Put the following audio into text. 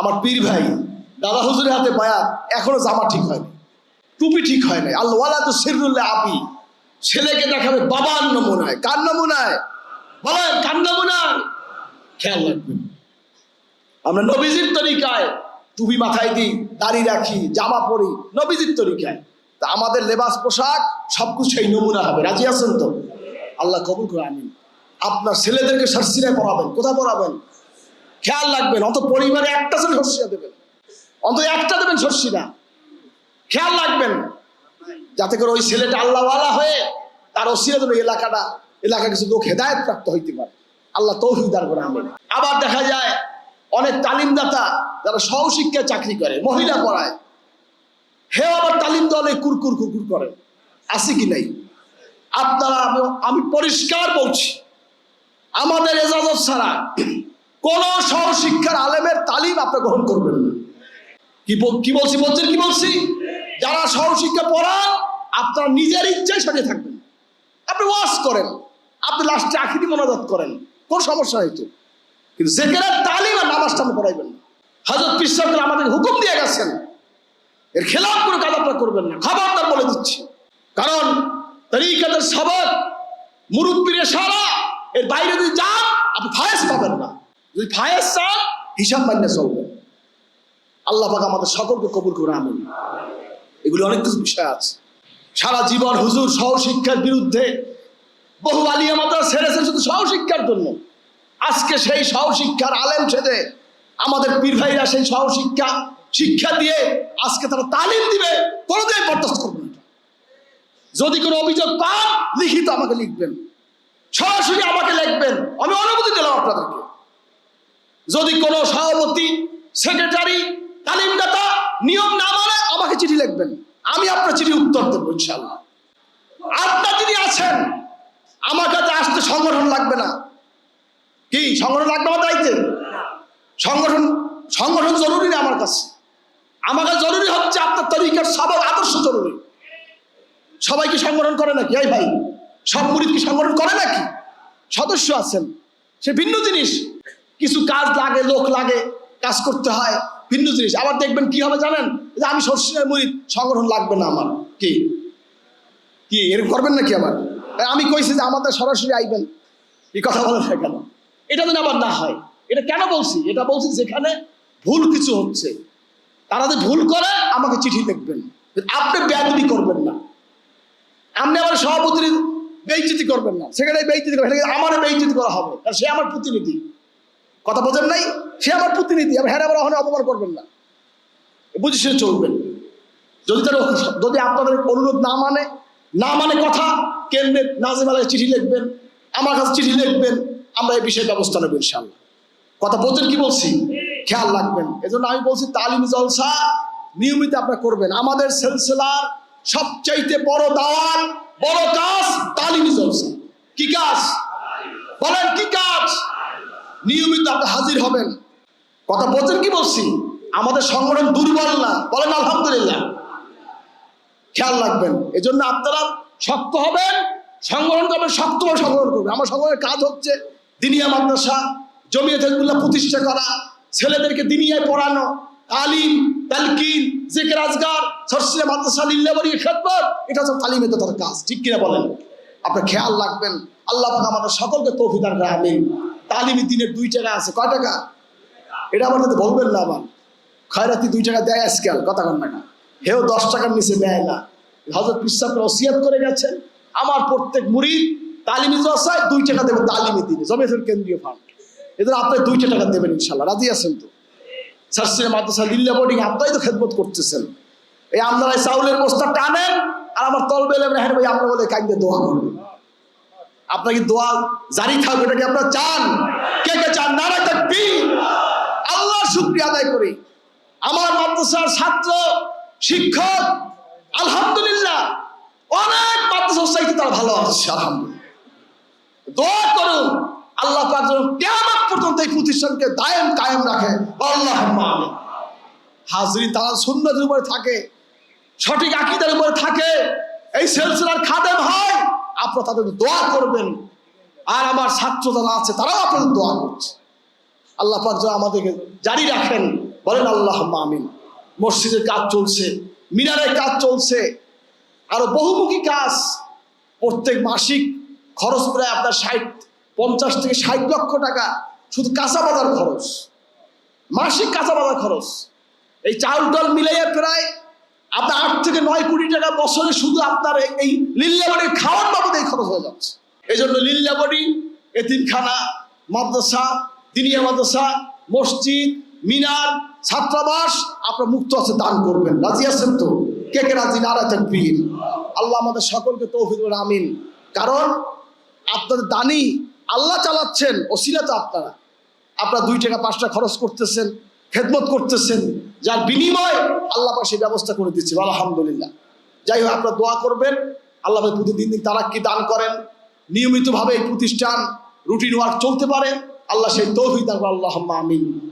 আমার পীর ভাই, দাদা হুজুরের হাতে বায়াত এখনও জামা ঠিক হয়নি, টুপি ঠিক হয় নাই আল্লাহ তো সিরুল্লাহ আপি ছেলেকে দেখাবে বাবার নমুনায়। কার নমুনায়? বলেন, কার নমুনায়? খেয়াল রাখবেন। আমরা নবীজির তরিকায় টুপি মাথায় দিই, দাড়ি রাখি, জামা পরি, নবীজির তরিকায়। তা আমাদের লেবাস পোশাক সবকিছু সেই নমুনা হবে। রাজি আছেন তো? আল্লাহ কবুল করে আমিন। আপনার ছেলেদেরকে সরসিরায় পড়াবেন। কোথায় পড়াবেন? খেয়াল রাখবেন অত পরিবারে একটা জন সর্ষিয়া দেবেন। অন্তত একটা দেবেন সর্ষিরা খেয়াল রাখবেন, যাতে করে ওই ছেলেটা আল্লাহওয়ালা হয়ে তার অসিরা যেন এলাকাটা, এলাকা কিছু লোক হেদায়ত প্রাপ্ত হইতে পারে। আল্লাহ দান করে আমি আবার দেখা যায়, অনেক তালিমদাতা যারা সহশিক্ষায় চাকরি করে, মহিলা পড়ায়। হে আবার তালিম দলে কুরকুর কুরকুর করে। আছে কি নাই? আপনারা, আমি পরিষ্কার বলছি, আমাদের এজাজত ছাড়া কোন সহশিক্ষার আলেমের তালিম আপনি গ্রহণ করবেন না। কি কি বলছি, বলছেন, কি বলছি? যারা সহশিক্ষা পড়ান, আপনারা নিজের ইচ্ছায় সাজিয়ে থাকবেন। আপনি ওয়াশ করেন, আপনি লাস্টে আখিরি মনোজাত করেন, কোন সমস্যা হয়তো কিন্তু যেখানে তালিম আর নামাজটা আপনি পড়াইবেন না। হজরত পিসাবরা আমাদের হুকুম দিয়ে গেছেন। এর খেলাফ করে কাজ আপনারা করবেন না। খবরদার বলে দিচ্ছি। কারণ তরিকাদের সবক মুরব্বীর সারা এর বাইরে যদি যান, আপনি ফায়েজ পাবেন না। যদি ফায়েজ চান হিসাব মান্য চলবেন আল্লাহ পাক আমাদের সকলকে কবুল করে আনুন এগুলি অনেক কিছু বিষয় আছে। সারা জীবন হুজুর সহশিক্ষার বিরুদ্ধে বহু আলিয়া মাত্রা ছেড়েছেন শুধু সহশিক্ষার জন্য। আজকে সেই সহশিক্ষার আলেম ছেদে আমাদের পীর ভাইরা সেই সহশিক্ষা শিক্ষা দিয়ে আজকে তারা তালিম দিবে কোনোদিন বরদাস্ত করবে না। যদি কোনো অভিযোগ পান, লিখিত আমাকে লিখবেন। সরাসরি আমাকে লিখবেন। আমি অনুমতি দিলাম আপনাদেরকে। যদি কোনো সভাপতি, সেক্রেটারি, তালিমদাতা নিয়ম না মানে আমাকে চিঠি লিখবেন। আমি আপনার চিঠি উত্তর দেবো ইনশাল্লাহ আপনার যিনি আছেন, আমার কাছে আসতে সংগঠন লাগবে না। কি, সংগঠন লাগবে আমার দায়িত্বে? সংগঠন সংগঠন জরুরি না আমার কাছে? আমার কাছে জরুরি হচ্ছে আপনার তরিকার সবার আদর্শ জরুরি। সবাই কি সংগঠন করে নাকি? এই ভাই, সব মুরিদ কি সংগঠন করে নাকি? সদস্য আছেন, সে ভিন্ন জিনিস। কিছু কাজ লাগে, লোক লাগে, কাজ করতে হয়, ভিন্ন জিনিস। আবার দেখবেন কি হবে জানেন? যে আমি সর্ষের মুরিদ সংগঠন লাগবে না আমার। কি? কি, এরকম করবেন নাকি আবার? আমি কইছি যে আমাদের সরাসরি আইবেন। এই কথা বলেন না কেন? এটা যেন আবার না হয়, এটা কেন বলছি? এটা বলছি যেখানে ভুল কিছু হচ্ছে। তারা যে ভুল করে, আমাকে চিঠি লিখবেন আপনি বেয়াদবি করবেন না। আপনি আমার সভাপতির বেইজ্জতি করবেন না। সেখানে বেইজ্জতি করবেন। আমার বেইজ্জতি করা হবে। কারণ সে আমার প্রতিনিধি। কথা বোঝেন নাই? সে আমার প্রতিনিধি, আমি হ্যাঁ ওখানে অপমান করবেন না। বুঝে সে চলবেন। যদি তার যদি আপনাদের অনুরোধ না মানে না মানে কথা কেন্দ্রের নাজেমালায় চিঠি লিখবেন? আমার কাছে চিঠি লিখবেন? আমরা এই বিষয়ে ব্যবস্থা নেব ইনশাল্লাহ কথা বলছেন কি বলছি? খেয়াল রাখবেন। এজন্য আমি বলছি, তালিম জলসা নিয়মিত আপনারা করবেন। আমাদের সিলসিলার সবচাইতে বড় দাওয়াত, বড় কাজ তালিম জলসা। কি কাজ? বলেন কি কাজ? নিয়মিত আপনি হাজির হবেন। কথা বলছেন কি বলছি? আমাদের সংগঠন দুর্বল না। বলেন আলহামদুলিল্লাহ। খেয়াল রাখবেন। এই জন্য আপনারা শক্ত হবেন, সংগঠন করবেন শক্তভাবে সংগঠন করবেন। আমার সংগঠনের কাজ হচ্ছে দিনিয়া মাদ্রাসা, জমিয়ে হেজবুল্লাহ প্রতিষ্ঠা করা, ছেলেদেরকে দিনিয়ায় পড়ানো, তালিম তালকিন জেকের আজগার সরসিয়া মাদ্রাসা লিল্লাবাড়ি খেদমত, এটা হচ্ছে তালিমে তো তার কাজ। ঠিক কিনা বলেন? আপনার খেয়াল রাখবেন। আল্লাহ আমাদের সকলকে তৌফিদার করে আমিন। তালিমি দিনের দুই টাকা আছে। কয় টাকা? এটা আমার বলবেন না আবার। খয়রাতি দুই টাকা দেয় আজকাল, কথা কন না হেও দশ টাকার নিচে দেয় না। হজরত পিসাবকে ওসিয়াত করে গেছেন। আমার প্রত্যেক মুড়ি তালিমি জসায় দুই টাকা দেবেন তালিমি দিনে জমিয়তের কেন্দ্রীয় ফান্ড। এদের আপনি দুইটা টাকা দেবেন ইনশাল্লাহ রাজি আছেন তো? সার্সিয়া মাদ্রাসা লিল্লা বোর্ডিং আপনারাই তো খেদমত করতেছেন। এই আপনারা চাউলের বস্তা টানেন আর আমার তল বেলে হ্যাঁ ভাই আপনার বলে কাইন্দে দোয়া করবেন আপনার কি দোয়া জারি থাকবে এটা কি আপনারা চান? কে কে চান? থাকবি আল্লাহ শুক্রিয়া আদায় করি। আমার মাদ্রাসার ছাত্র, শিক্ষক, আলহামদুলিল্লাহ, অনেক মাদ্রাসা চাইতে তারা ভালো আছে, আলহামদুলিল্লাহ। দোয়া করুন, আল্লাহ পাক যেন কিয়ামত পর্যন্ত এই প্রতিষ্ঠানকে দায়েম, কায়েম রাখে। আল্লাহ হাজরি তারা সুন্নতের উপরে থাকে, সঠিক আকিদার উপরে থাকে। এই সিলসিলার খাদেম হয়। আপনারা তাদের দোয়া করবেন। আর আমার ছাত্র যারা আছে, তারাও আপনাদের দোয়া করছে। আল্লাহ পাক যেন আমাদেরকে জারি রাখেন। বলেন আল্লাহ আমিন। মসজিদের কাজ চলছে, মিনারের কাজ চলছে। আরও বহুমুখী কাজ। প্রত্যেক মাসিক খরচ প্রায় আপনার ষাট, পঞ্চাশ থেকে ষাট লক্ষ টাকা। শুধু কাঁচা বাজার খরচ। মাসিক কাঁচা বাজার খরচ। এই চাউল ডাল মিলাইয়া প্রায় আপনার আট থেকে নয় কোটি টাকা বছরে শুধু আপনার এই- লিল্লাবাড়ির খাওয়ার খরচ হয়ে যাচ্ছে। এই জন্য লিল্লাবাড়ি এতিমখানা, মাদ্রাসা, দিনিয়া মাদ্রাসা, মসজিদ, মিনার, ছাত্রাবাস আপনার মুক্ত আছে, দান করবেন। রাজি আছেন তো? কে কে রাজি? নারা তাকবীর। আল্লাহ আমাদের সকলকে তৌফিক আমিন। কারণ আপনাদের দানি আল্লাহ চালাচ্ছেন, ওসিলা তো আপনারা। আপনারা দুই টাকা, পাঁচ টাকা খরচ করতেছেন, খেদমত করতেছেন, যার বিনিময় আল্লাহ সেই ব্যবস্থা করে দিচ্ছে আলহামদুলিল্লাহ। যাই হোক, আপনারা দোয়া করবেন। আল্লাহ প্রতিদিন দিন তারা কি দান করেন? নিয়মিতভাবে এই প্রতিষ্ঠান রুটিন ওয়ার্ক চলতে পারে। আল্লাহ সেই তৌফিক দান আল্লাহ আমিন।